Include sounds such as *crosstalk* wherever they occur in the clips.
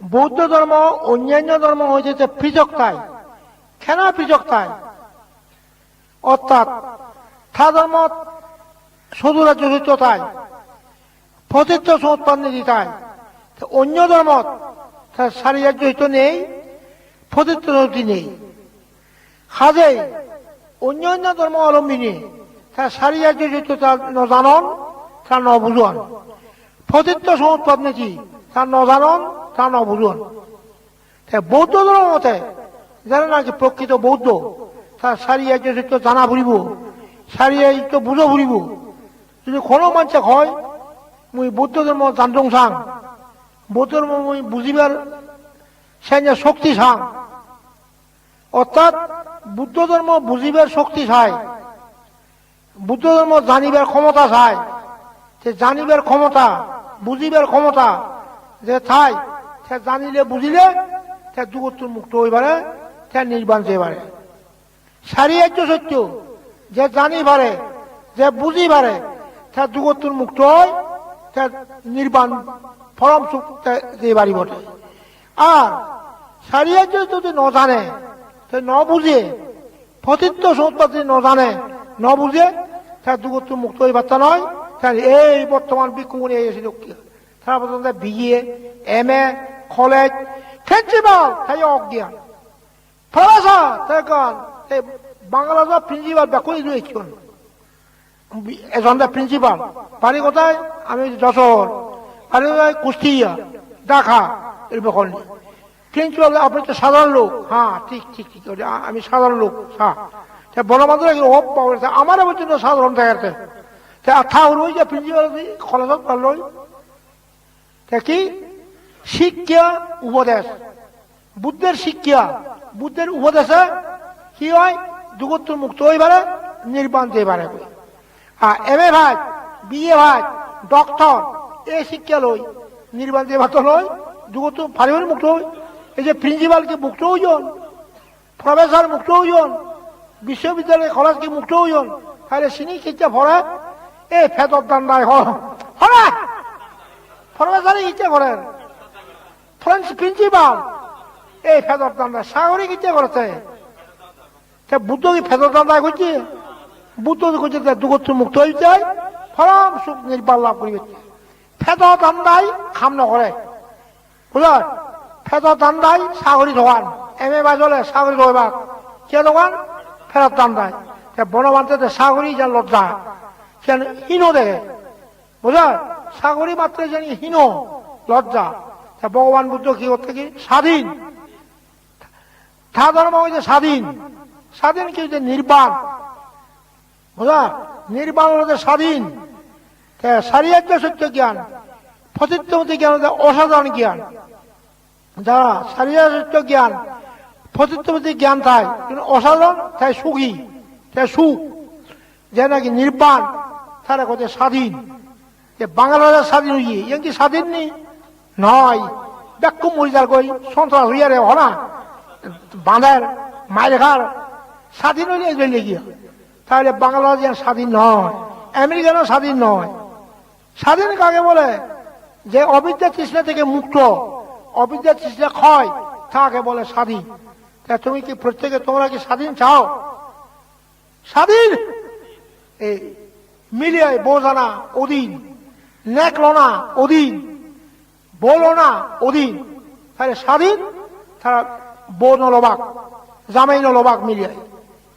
বৌদ্ধ ধর্ম, অন্যান্য ধর্ম হয়েছে পৃথকতায় কেন পৃথকতায় অর্থাৎ থা ধর্ম শুধু রাজ্য সত্যতায় প্রতীর্থ সমুৎপন্ন দিতায় তো অন্য ধর্ম তার রাজ্য নেই প্রতীর্থ নদী নেই। কাজেই অন্য অন্য ধর্ম অবলম্বিনী তার রাজ্য হিত তার নজানন তার নবুজন প্রতীর্থ সমুৎপন্ন কি তার নজানন, তার নবুজন। বৌদ্ধ ধর্ম মতে যারা নাকি প্রকৃত বৌদ্ধ, তার সারি রাজ্য হিত জানা ভুলিব সারি রাজ্য বুঝো ফুরিব যদি কোনো মানুষ হয় মুই বৌদ্ধ ধর্ম জানতং সাং, বৌদ্ধ ধর্ম মুই বুঝিবার সে শক্তি সাং। অর্থাৎ বুদ্ধ ধর্ম বুঝিবার শক্তি চাই বুদ্ধ ধর্ম জানিবার ক্ষমতা চাই যে জানিবার ক্ষমতা, বুঝিবার ক্ষমতা যে থাই সে জানিলে বুঝিলে সে যুগত্তর মুক্ত হইবারে সে নির্বাণ যে পারে সারিয়ার্য সত্য, যে জানি পারে যে বুঝি পারে সে যুগত্তর মুক্ত হয় সে নির্বাণ ফরম সুখ যে বাড়ি বটে। আর সারিয়ার্য যদি ন জানে সে ন বুঝে ফতিত্ব সম্পত্তি ন জানে, ন বুঝে তার যুগত্তর মুক্ত হই বার্তা নয় এই বর্তমান বিক্ষুমণি এই এসে তারা এম এ কলেজ প্রিন্সিপাল তাই অজ্ঞান প্রফেসর তাই কান এই বাংলাদেশের প্রিন্সিপাল ব্যাকুলি রয়েছেন এজনটা প্রিন্সিপাল বাড়ি কোথায় আমি যশোর বাড়ি কোথায় কুষ্টিয়া ঢাকা এরকম করলি প্রিন্সিপাল আপনি তো সাধারণ লোক হ্যাঁ ঠিক ঠিক ঠিক আমি সাধারণ লোক হ্যাঁ বনবান্ধব অপ পাওয়া আমার পর্যন্ত সাধারণ দেখাতে ঠাকুর ওই যে প্রিন্সিপাল কলেজত পারলই তা কি? শিক্ষা, উপদেশ। বুদ্ধের শিক্ষা। বুদ্ধের উপদেশে কি হয়? যুগত্তর মুক্ত হইবারে, নির্বাণ দিয়ে পারে আর এম এ ভাই বিএ ভাই, ডক্টর এই শিক্ষা লই, নির্বাণ দিয়ে ভাত লই, যুগত্তর পারিবারিক মুক্ত হই, এই যে প্রিন্সিপালকে মুক্ত হইজন, প্রফেসর মুক্ত হইজন বিশ্ববিদ্যালয় কলেজকে মুক্ত হইজন, তাহলে সিনি শিক্ষা ভরা এই ফেদর দান্ডায় হরা প্রফেসরে ইচ্ছে করেন। ফ্রেন্স প্রিন্সিপাল, এই ফেদর দান্ডা সাগরিক ইচ্ছে করেছে। বুদ্ধ কি ফেদর দান্ডায় করছে বুদ্ধ করছে দুগত্র মুক্ত হয়ে যায় ফরম সুখ নির্বাণ লাভ করিবে। ফেদর দান্ডাই খাম নকরে বুঝল ফেদর দান্ডাই সাগরি ধোয়ান এম এ বাজলে সাগরি ধোয়াক কে দোকান ফেরত দান্ডায় বনবান্তে সাগরি যা লজ্জা, কেন হীন দেখে বুঝল সাগরী মাত্র জানি হীন লজ্জা। ভগবান বুদ্ধ কি করতে কি স্বাধীন? ধর্ম হয়েছে স্বাধীন। স্বাধীন কি হচ্ছে নির্বাণ? বুঝা? নির্বাণ হচ্ছে স্বাধীন। সত্য জ্ঞান ফতিত্বমতি জ্ঞান হচ্ছে অসাধারণ জ্ঞান। যারা সারিয়া সত্য জ্ঞান ফতিত্বমতি জ্ঞান তাই। কিন্তু অসাধারণ, তাই সুখী, তাই সুখ। যে নাকি নির্বাণ, তারা কোথায় স্বাধীন। যে বাংলাদেশ স্বাধীন হইয়ে ইয়ে কি স্বাধীন নেই? নয়। ব্যাক্য মরিদার কই, সন্ত্রাস হইয়া রে, হনা? বাঁধার মায়ের ঘর স্বাধীন হইলে জেলে গিয়া। তাহলে বাংলাদেশ যেন স্বাধীন নয়, আমেরিকানও স্বাধীন নয়। স্বাধীন কাকে বলে? যে অবিদ্যা তৃষ্ণা থেকে মুক্ত, অবিদ্যা তৃষ্ণা ক্ষয়, তাকে বলে স্বাধীন। তা তুমি কি প্রত্যেকে তোমরা কি স্বাধীন চাও? স্বাধীন? এই মিলিয়ে বোঝানা অধীন। নেকলনা অধীন, বলনা অধীন। তাহলে স্বাধীন, তারা বউ নলবাক জামাই নলবাক মিলিয়ে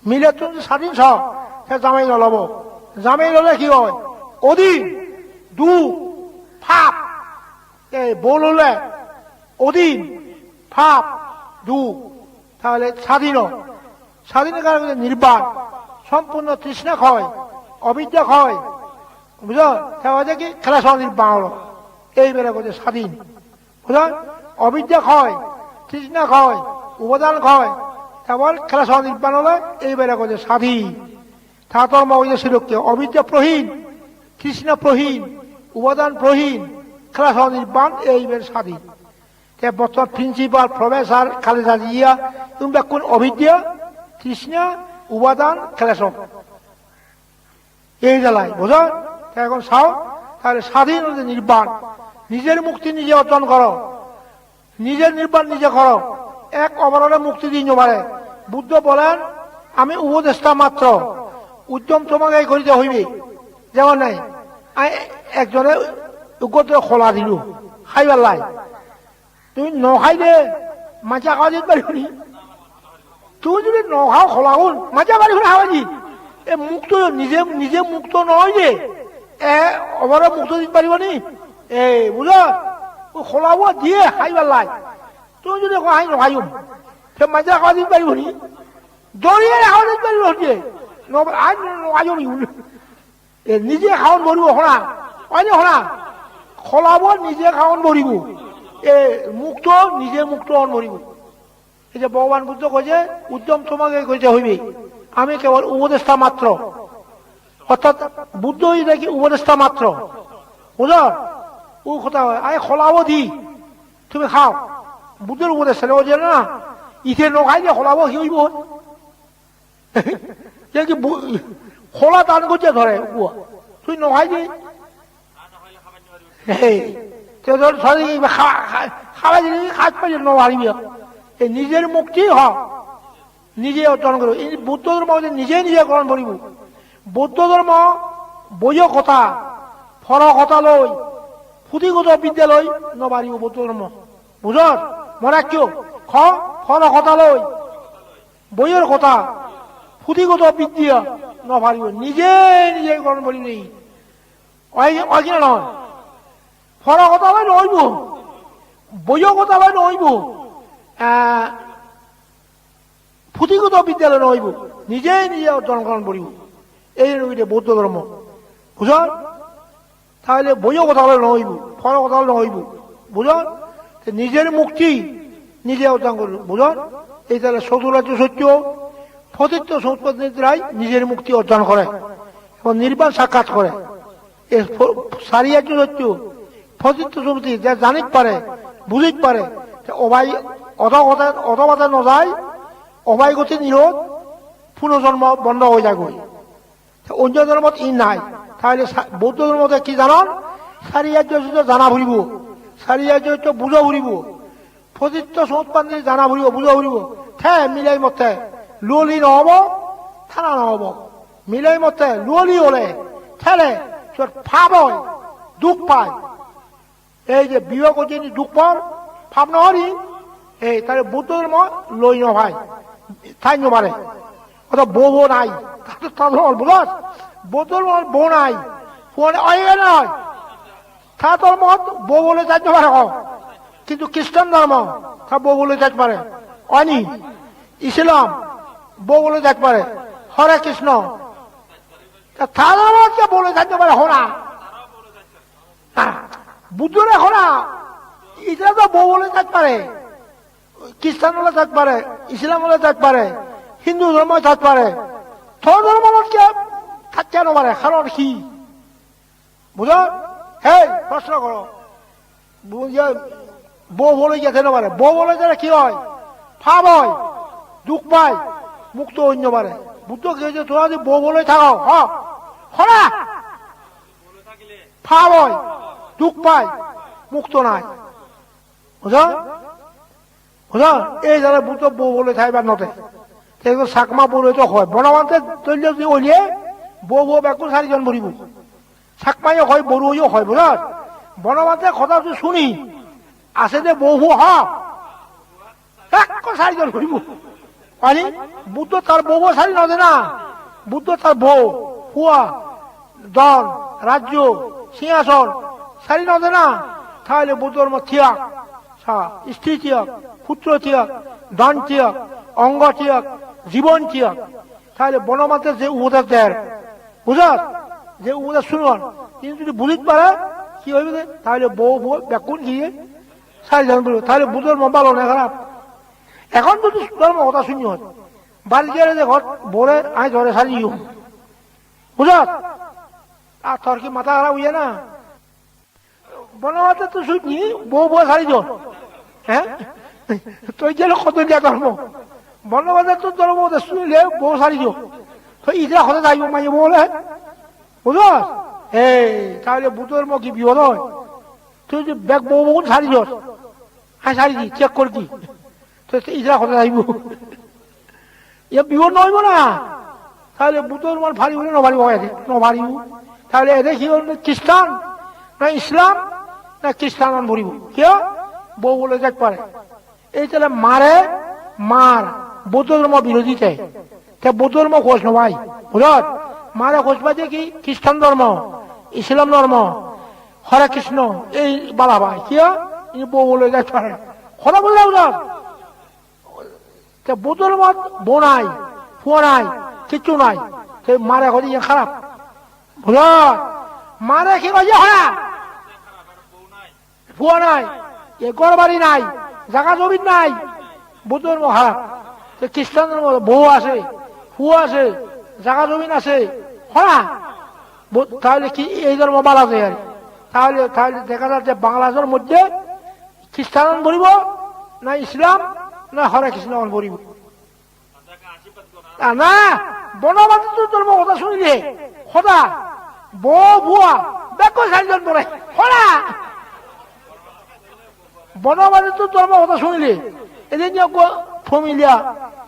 মিলে তুমি স্বাধীন সব সে জামাই নলব জামাই ললে কি হয়? অধীন, দু, ফাপ। এই বউ ললে অধীন, ফাপ, দু। তাহলে স্বাধীন। স্বাধীন কারণে নির্বাণ। সম্পূর্ণ তৃষ্ণা ক্ষয় অবিদ্যা ক্ষয় বুঝল? তাহলে কি? খেলা স্বাধীন বাংলো। এই বেলা করছে স্বাধীন। বুঝল? অবিদ্যা ক্ষয়, তৃষ্ণা ক্ষয়, উপাদান ক্ষয়। তারপর খেলা স্বাধীন বানালে এই বেলা করছে স্বাধীন। তারপর মগজে শিরক্য অবিদ্যা প্রহীন, তৃষ্ণা প্রহীন, উপাদান প্রহীন, খেলা স্বাধীন বান এই বেলা স্বাধীন। বর্তমান প্রিন্সিপাল প্রফেসর খালেদা জিয়া, তোমরা কোন অবিদ্যা, তৃষ্ণা, উপাদান খেলাসব এই জ্বালায় বোঝা এখন সাও তাহলে স্বাধীন নির্বাণ। নিজের মুক্তি নিজে অর্জন করো। নিজের নির্বাণ নিজে করো। এক অবরণে মুক্তি দিন পারে বুদ্ধ বলেন, আমি উপদেষ্টা মাত্র। উদ্যম তোমাকে করিতে হইবে। যেমন নাই একজনে উগতে খোলা দিল। খাইবার লাই। তুমি নখাই দে মাছা খাওয়া দিতে পারিবনি তুমি যদি ন নখাও খোলা মাছা পারিব না খাওয়া এ মুক্ত, নিজে নিজে মুক্ত নহয় যে। এ অবরে মুক্ত দিতে পারিবনি এ, বুঝ? খোলাব, দিয়ে খাইবার লাই তুমি যদি খাই নখাইম সে মাছা খাওয়া দিতে পারিবনি দরিয়ে খাওয়া দিতে পারিব দিয়ে আজ নখাইম এ, নিজে খাওয়ান ভরিব শোনা হয়নি শোনা খলাব, নিজে খাওয়ান ভরিব এ, মুক্ত, নিজে মুক্ত হন ভরিব এই যে ভগবান বুদ্ধ কইছে উদ্যম তোমাকে কইতে হইবে আমি কেবল উপদেষ্টা মাত্র অর্থাৎ বুদ্ধ এটা কি উপদেষ্টা মাত্র? বুঝল? ও কথা হয় আরে খলাব দি তুমি খাও। বুদ্ধের উপদেষ্টা ও যে না ইথে নখাই যে খলাব, কি হইব? কি খোলা টান করছে ধরে তুই নখাই *laughs* দি ধর সরি খাওয়া দিলে খাজ পাই নহারিবি এই নিজের মুক্তি হ। নিজে অর্জন এই বৌদ্ধ ধর্ম নিজে নিজে গ্রহণ করিব। বৌদ্ধ ধর্ম বইয় কথা ফর কথা ফুটিগত বিদ্যালয় নবাৰিব বৌদ্ধ ধৰ্ম। বুঝত মৰা কিয় খ ফর কথা লৈ বইয়ের কথা ফুটিগত বিদ্যা নভারিব নিজে নিজে গ্রহণ করিব হয় কিনা নহয়। ফর কথা লৈ নহইব বইয় কথা লৈ নহইব আহ, বিদ্যালয় নহইব নিজে নিজে অর্জন গ্রহণ করিব এই রবিতে বৌদ্ধ ধর্ম বুঝ তাহলে বইও কথা হলে নহইব ফল কথা হলে নহইব বুঝ নিজের মুক্তি নিজে অর্জন করব বুঝ এই তাহলে চতুরাজ্য সত্য ফতিত্ব সম্পদের নিজের মুক্তি অর্জন করে এবং নির্বাণ সাক্ষাৎ করে এই সারিয়ার্য সত্য ফতিত্ব সম্পত্তি যা জানিত পারে বুঝিত পারে অবাই অধবাদে নযায় অবাই গতি নিরোধ পুনর্জন্ম বন্ধ হয়ে যাবে অন্য ধর্মত ই নাই। তাহলে বৌদ্ধ ধর্মতে কি জানন সারিয়ার্য জানা ভুলিব। সারিয়ার্য বুঝো ভুলিব। ফজিত্য সমৎপান্তি জানা ভুলিব, বুঝো ভুলিব। থে মিলাই মতে। লুলি নহব থানা নহব মিলাই মতে লুলি হলে ঠেলে হয় দুখ পায়। এই যে বিবাহ করছে দুখ পাওয়ার ফাপ নহরি এই তাহলে বৌদ্ধ ধর্ম লই নভাই ঠাই নবারে অত বউ নাই বুঝস বৌদ্ধ বউ নাই তা ধর্মত বউ বলে যাইতে পারে কিন্তু খ্রিস্টান ধর্ম তা বউ বলে যাইতে পারে। অনি, ইসলাম, বউ বলে যাইতে পারে। হরে কৃষ্ণ। তা ধর্মত কে বলে যাইতে পারে হরা বুদ্ধরে হরা এটা তো বউ বলে যাইতে পারে, খ্রিস্টান হলে থাকতে পারে, ইসলাম হলে থাকতে পারে। হিন্দু ধর্ম থাকতে পারে তোর ধর্ম থাকতে না পারে কারণ কি বুঝো? হে প্রশ্ন করো। বউ বলে যেতে না পারে, বউ বলে গেলে কি হয়? ফাপ হয়, দুঃখ পায়, মুক্ত অন্য পারে। বুদ্ধ কে যে তোরা যদি বউ বলে থাকো হ খরা ফাপ হয়, দুঃখ পায়, মুক্ত নাই। বুঝো? বুঝা? এই যারা বুদ্ধ বউ বলে থাকবার নতে সেগুলো চাকমা বলে তো হয়। বনমান্তে তৈল যদি ওলিয়ে বউ বউ বেকুল চারিজন ভরিব চাকমাইও হয় বড়ুইও হয় বুঝা বনমান্তে কথা যদি শুনি, আছে যে বউ হ, এক চারিজন ভরিব পানি বুদ্ধ বউ বউ সারি নদে না? বুদ্ধ তার বউ হুয়া দল রাজ্য সিংহাসন সারি নদে না? তাহলে বুদ্ধর সা স্ত্রী থিয়াক পুত্র থিয়াক, ধন থিয়াক অঙ্গ থিয়াক জীবন থিয়াক তাহলে বনমাতে যে উপদেশ দেয় বুঝাস যে উপদেশ শুনন, কিন্তু যদি বুঝিত পারে, কি হইবে? তাহলে বউ বউ বেকুন গিয়ে সারি জন বলবে। তাহলে বুধের মোবাইল অনেক খারাপ? এখন যদি ধর্ম কথা শুনি হয় বাড়ি যে ঘর বলে আই ধরে সারি বুঝাস আর তোর কি মাথা খারাপ হইয়া না? বনমাতে তো শুনি বউ বউ সারি জন। হ্যাঁ তুই গেল কত ধর্ম বর্ণবাদের তো ধর্ম শুনলে বউ সারি দিও তো ইটা হতে যাইব মাই বলে। বুঝস এই, তাহলে বুধের মুখ কি বিপদ হয়? তুই যে ব্যাগ বউ বউ সারি দিস আই সারি দি চেক করে দি তো ইজরা কথা যাইব। ইয়া বিপদ নহব না। তাহলে বুতর মাল ভারী হলে নভারিব এদের নভারিব তাহলে এদের কি হল? খ্রিস্টান? না ইসলাম? না খ্রিস্টান ভরিব। কেউ? বউ বলে যাক পারে। এই তাহলে মারে, মার। বৌদ্ধ ধর্ম বিরোধীতে তে বৌদ্ধ ধর্ম খোঁজ নভাই বুঝত মারে খোঁজ পাইছে কি খ্রিস্টান ধর্ম ইসলাম ধর্ম হরে কৃষ্ণ এই বালা ভাই কিয় বউ বলে পারে কথা বললে বুঝত বৌদ্ধ ধর্ম বউ নাই ফুয়া নাই কিচ্ছু নাই সে মারে কথা ইয়ে খারাপ বুঝত মারে কি কইছে হরা ফুয়া নাই এ ঘর বাড়ি নাই জাগা জমি নাই বৌদ্ধ ধর্ম খারাপ তো খ্রিস্টান ধর্ম বউ আছে ফুয়া আছে, জাগা জমিন আছে বৌ- তাহলে কি এই ধর্ম বালা যায় আর তাহলে তাহলে দেখা যাচ্ছে বাংলাদেশের মধ্যে খ্রিস্টান বলিব না ইসলাম না হরে কৃষ্ণ বলিব না বনবাদী ধর্ম কথা শুনিলে। সদা, বৌ বুয়া বেক চাৰিজন পৰে। সৰা বনবাদীটো ধর্ম কথা শুনিলে। এদিন ফমিলিয়া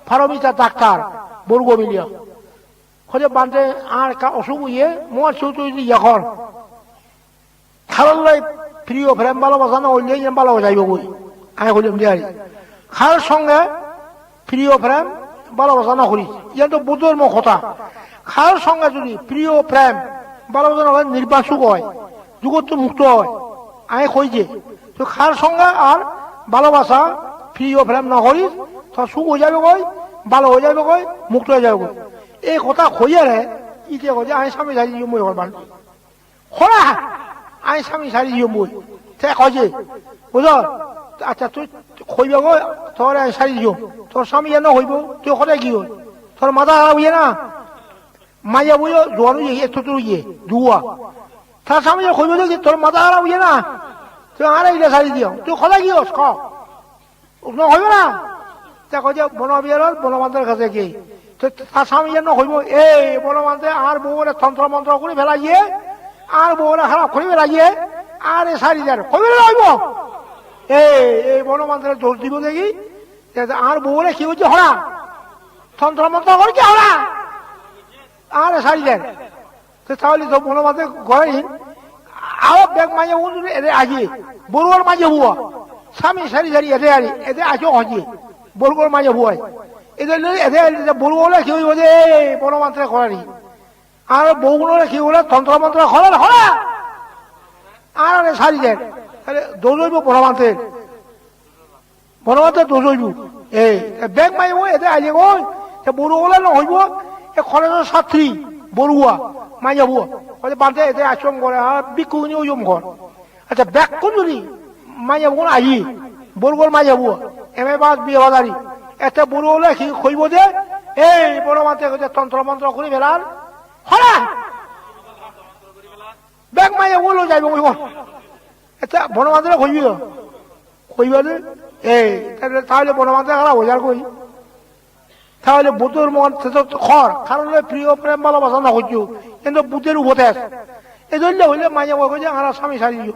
ফারমিতা ডাক্তার, বর্গ মিলিয়া বান্ধে আর অসুখ ইয়ে মোর চৌতো ইয়াখর খালাই প্রিয় ফ্রেম ভালোবাসা না হইলে ভালোবাসা যাইব বই আমি বুধর্ম কথা। খার সঙ্গে যদি প্রিয় প্রেম ভালোবাসা না হয় নির্বাসুক হয় মুক্ত হয় আমি কই তো খার সঙ্গে আর ভালোবাসা প্রিয় প্রেম না করিস তো সুখ হয়ে যাবে কই? ভালো হয়ে যাবে কই? মুক্ত হয়ে যাবে এই কথা কইয়ে রে, ইতে কই যে আমি স্বামী যাই মই করবার খোলা! আমি স্বামী, সারি দিও মই। তে কয় বুঝ আচ্ছা তুই কইব গো তোর আমি সারি দিও। তোর স্বামী যেন হইব, তুই সদায় কি হই তোর মাথা খারাপ হইয়ে না? মাইয়া বইও জোয়ানো ইয়ে একটু তোর ইয়ে জুয়া। তার স্বামী কইব যে তোর মাথা খারাপ হইয়ে না? তুই আর এইটা সারি দিও। তুই সদায় কি? হস হইব না? কয় যে বনবিহারত বনমান্তের কাছে কি? তো তার স্বামী যেন হইব, এই বনমান্তে আর বউরে তন্ত্র মন্ত্র করে ফেলাইয়ে, আর বউরে খারাপ করে ফেলাইয়ে, আর এ সারি কইবে না হইব এই এই বনমান্তের দোষ দিব দেখি আর বউরে কি হচ্ছে হরা তন্ত্র মন্ত্র করে কি হরা আর এ সারি তো তাহলে তো বনমান্তে ঘরে আও বেগ মাঝে এদের আগে বড়ুয়ার মাঝে বুয়া স্বামী সারি সারি এদের আরি এদের আছে হজে বড়ুয়ার মাঝে বুয়াই এদের এদের বড়ুয়ালে কি হইব যে বনমান্ত্রে করারি আর বউগুলোরে কি বলে তন্ত্রমন্ত্র খরা খরা আর আরে সারি দেন। দোষ হইব বনমান্ত্রের বনমান্ত্রের দোষ হইব। এই বেগ মাইব এতে আইলে কই? বড়ুগুলো নহইব এ খরচের ছাত্রী বড়ুয়া মাই যাব হয়তো বাদে এতে আশ্রম করে, আর বিকুনি ওইম ঘর। আচ্ছা বেগ কোন যদি মাই যাব আহি বড়ুগর মাই যাব এম এ বাস বিয়ে বাজারি এতে বড়ু হলে কি কইব যে? এই বনমান্ত্রে কইতে তন্ত্রমন্ত্র করে ফেলার হরা বেগ মাইয়া বলো যাইব কইব। এটা বনমান্ত্রে কইবি কইবা যে, এই তাহলে বনমান্ত্রে খারাপ হয়ে যার কই। তাহলে বুধের মন খর। কারণ প্রিয়, প্রেম, ভালোবাসা না করছ কিন্তু বুধের উপদেশ। এই জন্য হইলে বই কইছে আমার স্বামী সারি দিও।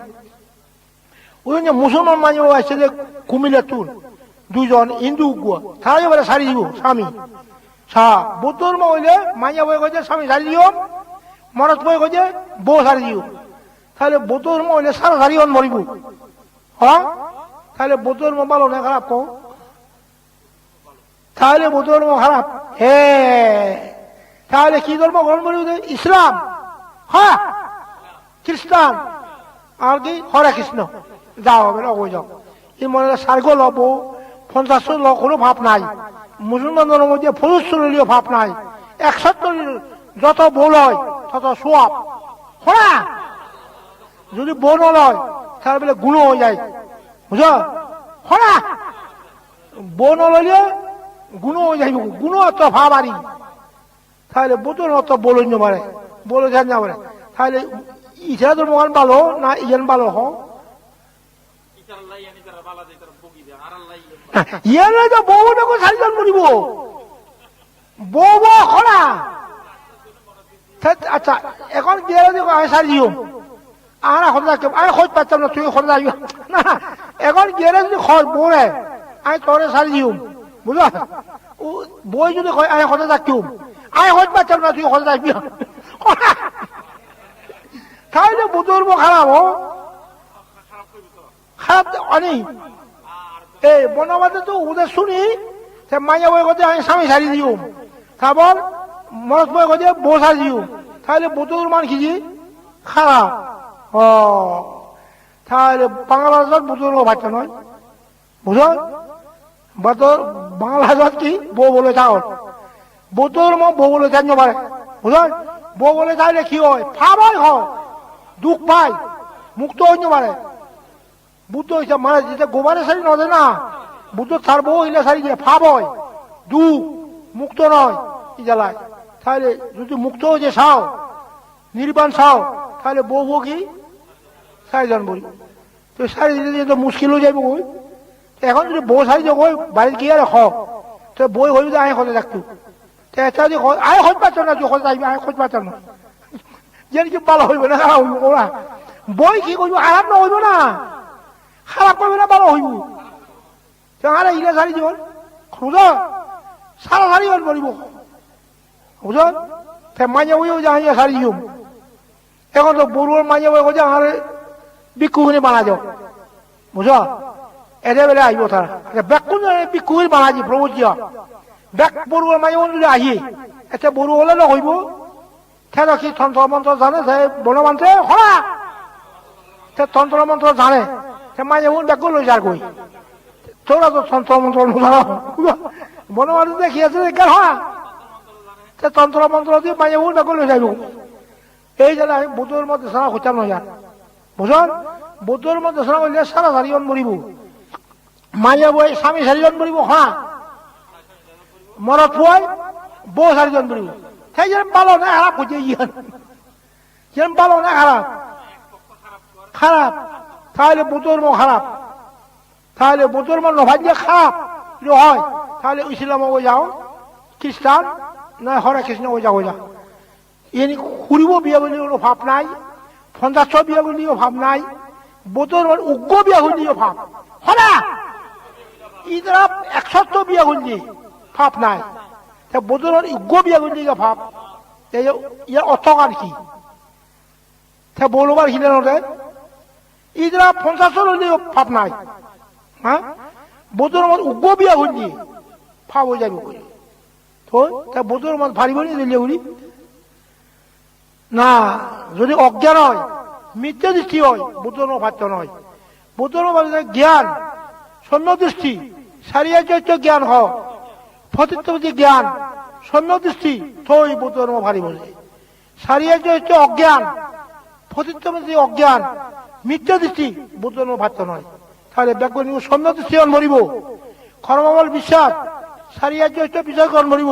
ওই জন্য মুসলমান বই আসছে যে, কুমিল্লা তুল দুজন হিন্দু গুয়া এবারে সারি দিব স্বামী। সা বুদ্ধর হইলে মাইয়া বই কইছে, স্বামী, সারি দিও মরত বই কইছে, বউ সারি দিও তাহলে বুদ্ধর হইলে সারা সারি অন মরিব। হ্যাঁ? তাহলে বুদ্ধর ভালো না খারাপ কও? তাহলে বুদ্ধর খারাপ? হে। তাহলে কি ধর্ম গ্রহণ করিব ইসলাম। হ্যাঁ? খ্রিস্টান। আর কি? হরে কৃষ্ণ। যাও হবে না যাও। এই মনে সার্গ লব পঞ্চাশ কোনো ভাব নাই। মুসলমানদের মধ্যে ফরুস্তলীয় ভাব নাই। একসত্তর যত বল হয়, তত সোয়াব। হরা যদি বন লয়, তাহলে বলে গুণ হয়ে যায়। বুঝ হরা বন লইলে গুণ হয়ে যাইব গুণ অত ভাব আরি তাহলে বোতল অত বলন্য পারে বলে যান না পারে। তাহলে ইচ্ছা তো মহান ভালো না ইয়ান ভালো হোক ইয়ালে তো বউ দেখো চাৰিজন মৰিব। বৌ বৌ খৰা আচ্ছা এখন বিয়ারে দেখো আমি সারি দিও আর এখন যাকে আমি খোঁজ পাচ্তাম না তুই যাবি না এখন গেলে যদি খর বোরে আমি তোরে সারি দিম। বুঝলা বই যদি আমি হতে থাকিম। আমি হতে পারতাম না তুই হতে থাকবি তাহলে বুতুর্ব খারাপ হো খারাপ অনেক। এই বনবাদে তো ওদের শুনি সে মাইয়া বই কথা আমি স্বামী সারি দিও তারপর মরত বই কথা বউ সারি দিও তাহলে বুতুর মান খিজি খারাপ। ও, তাহলে বাংলা ভাষার বুতুর বাচ্চা নয়। বুঝো? বতর বাংলা ভাষার কি? বউ বলে থাও বুতুর মো বউ বলে জানো পারে। বুঝো? বউ বলে তাহলে কি হয়? ফাবাই হয়, দুঃখ পায়, মুক্ত হইতে পারে। বুদ্ধ হইছে মানে যেটা গোবারে শাড়ি নদে না। বুদ্ধ তার বউ হইলে শাড়ি দিয়ে ফাব হয়। দু, মুক্ত নয়। এই জ্বালায়? তাহলে যদি মুক্ত হয়েছে সাও, নির্বাণ সাও, তাহলে বউ বউ কি? শাড়ি জন বলি। তো শাড়ি দিয়ে তো মুশকিল হয়ে যাবে ওই এখন যদি বউ শাড়ি যে ওই বাড়িতে গিয়ে রাখ তো বই হইলে আয় হতে রাখতো তো এটা যদি আয় হতে পারছ না হতে যাইবি আয় হতে পারছ না। যেন কি ভালো হইবে না বই কি করব খারাপ না হইব না? খারাপ করবে না, ভালো হইব। আরে ইলে শাড়ি জীবন বুঝ সারা শাড়ি হল বলিব বুঝ? তে মাঝে বইও যা ইয়ে শাড়ি জীব এখন তো বড়ুয়ার মাঝে বই যে আর বিক্ষুগুনি বানা যাও। বুঝ? এদের বেলে আহিব তারা। বেকুন বিক্ষুগুনি বানাজি প্রভু জিয়া। বেক বড়ুয়ার মাঝে যদি আহি এতিয়া বড়ো হলে লগ হইব। তেহেঁতক সি তন্ত্ৰ মন্ত্ৰ জানে যে বনমন্ত্ৰে হৰা তে তন্ত্ৰ মন্ত্ৰ জানে। তে মায়ে মোৰ বেগো লৈ যাৰ গৈ তোরা তো তন্ত্র মন্ত্র নোজানো বনমালী দেখি আছে দেখার হা তে তন্ত্র মন্ত্র দিয়ে বেগো লৈ যাইব। এই আমি বুধর মধ্যে সারা হইতাম না যার বুঝল? বুধর মধ্যে সারা হইলে সারা মরিব। মায়ে বই স্বামী চারিজন মরিব হা মরত পুয়াই বউ চারিজন মরিব। সেই যেন ভালো না, খারাপ হচ্ছে যেন ভালো না, খারাপ। খারাপ। তাহলে বুতর্ম খারাপ। তাহলে বুতর্ম নভাজ যে খারাপ যদি হয়, তাহলে ইসলাম ও যাও। খ্রিস্টান না হরে কৃষ্ণ ও যাও যা এনে ফুরিব বিয়া বুলি কোনো ভাব নাই পঞ্চাশ বিয়া বুলিও ভাব নাই বোতর উগ্র বিয়া হলিও ভাব। হরা ইদরা একশত বিয়া হলি ভাব নাই। তা বোতর উগ্র বিয়া হলি ভাব? ইয়ার অর্থ আর কি? তা বলবার হিলে নদে ইদরা পঞ্চাশর হলিও ভাব নাই হ্যাঁ? বোতর মত উগ্র বিয়া হলি ভাব হয়ে যাবে কই? তো তা বোতর মত ভারী বলি না, যদি অজ্ঞান হয়, মিথ্যা দৃষ্টি হয় বুদ্ধন ভাত্য নয়। বুদ্ধন জ্ঞান সৈন্য দৃষ্টি, সারিয়া চৈত্য জ্ঞান হ ফতিত্বপতি জ্ঞান সৈন্য দৃষ্টি, থই বুদ্ধন ভারী বলে সারিয়া চৈত্য অজ্ঞান ফতিত্বপতি অজ্ঞান মিথ্যা দৃষ্টি বুদ্ধন ভাত্য নয়। তাহলে ব্যাকরণ সৈন্য দৃষ্টি মরিব। কর্মবল বিশ্বাস, সারিয়া চৈত্য বিষয় কর্ম মরিব।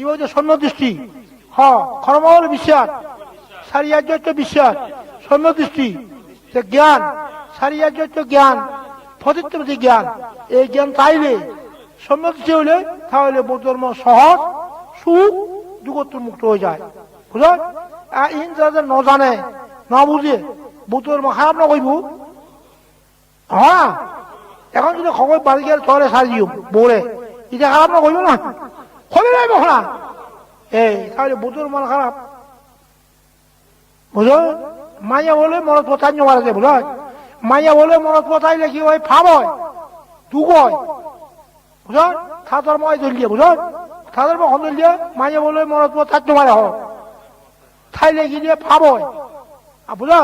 ই হচ্ছে সৈন্য দৃষ্টি। হ কর্মবল বিশ্বাস সারিয়ার্য বিশ্বাস সৈন্য দৃষ্টি। যে জ্ঞান সারিয়ার্য জ্ঞান ফতিত্বপতি জ্ঞান। এই জ্ঞান চাইলে সৈন্য দৃষ্টি হইলে তাহলে বৌদ্ধর্ম সহজ, সুখ দুগত্ব মুক্ত হয়ে যায়। বুঝল আর ইন যারা ন জানে, ন বুঝে বৌদ্ধর্ম খারাপ না কইব? হ্যাঁ এখন যদি খবর বাড়ি গেলে তলে সারিও বলে এটা খারাপ না কইব না? খবর নাই বখনা এই, তাহলে বৌদ্ধর্ম খারাপ। বুঝো? মাইয়া বলে মনত পথাই নোয়ারে যে বুঝো? মাইয়া বলে মনত পথাইলে কি হয় ফাব হয়, দুগ হয়। বুঝো? থাতর মই দলিয়ে বুঝো? থাতর মই দলিয়ে মাইয়া বলে মনত পথাই নোয়ারে হ থাইলে কি দিয়ে ফাব হয়। বুঝো?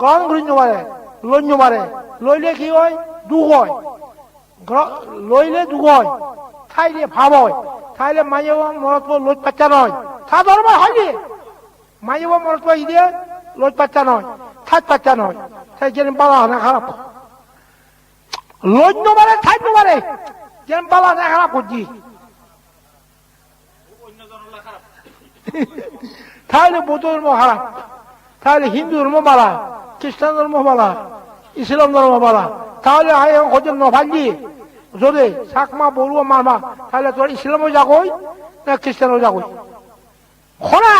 গরম ঘুরি নোয়ারে লই নোয়ারে লইলে কি হয়? দুগ হয়। লইলে দুগ হয়। থাইলে ফাব হয়। থাইলে মাইয়া মনত লই পাচ্চা নয় থাতর মই হয় মাইব মরত দিয়ে লজ বাচ্চা নয় থাক বাচ্চা নয় তাই যেন বালা না খারাপ লজ নমারে থাক নমারে যেন বালা না খারাপ করছি তাহলে বৌদ্ধ ধর্ম খারাপ তাহলে হিন্দু ধর্ম বালা, খ্রিস্টান ধর্ম বালা, ইসলাম ধর্ম বালা। তাহলে হচ্ছে নভাঙ্গি যদি চাকমা বড়ুয়া, মারমা, তাহলে তোর ইসলামও যাগই না খ্রিস্টানও যাগই খরা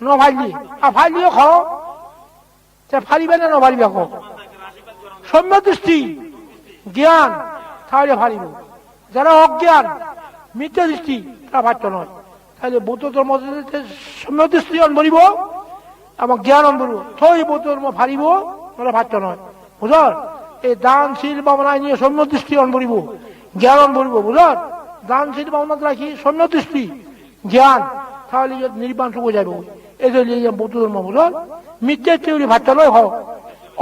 নভালি আর ফাইলিও খাও তে ফালিবে না নভালিবে আকৌ সৌম্য দৃষ্টি, জ্ঞান, তাহলে ভারিব যারা অজ্ঞান, মিথ্যা দৃষ্টি, তারা ভাচ্য নয়। তাহলে বৌদ্ধ ধর্ম সৌম্য দৃষ্টি অনবরিব এবং জ্ঞান অনবরিব থই বৌদ্ধ ধর্ম ভারিব তাহলে ভাচ্য নয়। বুঝল? এই দান দানশীল ভাবনায় নিয়ে সৌম্য দৃষ্টি অনবরিব জ্ঞান অনবরিব বুঝল? দানশীল ভাবনা রাখি সৌম্য দৃষ্টি? জ্ঞান। তাহলে নির্বাণ সুখ যাবে এই যে বৌদ্ধ ধর্ম, বুঝল? মিথ্যে চেউরি ভাচ্য নয় হোক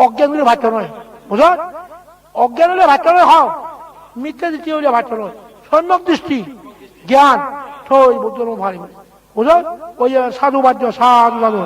অজ্ঞান হলে ভাচ্য নয়, বুঝল? অজ্ঞান হলে ভাচ্য নয় হোক মিথ্যে দৃষ্টি হলে ভাচ্য নয়। সম্যক দৃষ্টি, জ্ঞান। থই বৌদ্ধ ধর্ম ভারী বুঝল? ওই সাধু বাদ্য সাধু সাধু।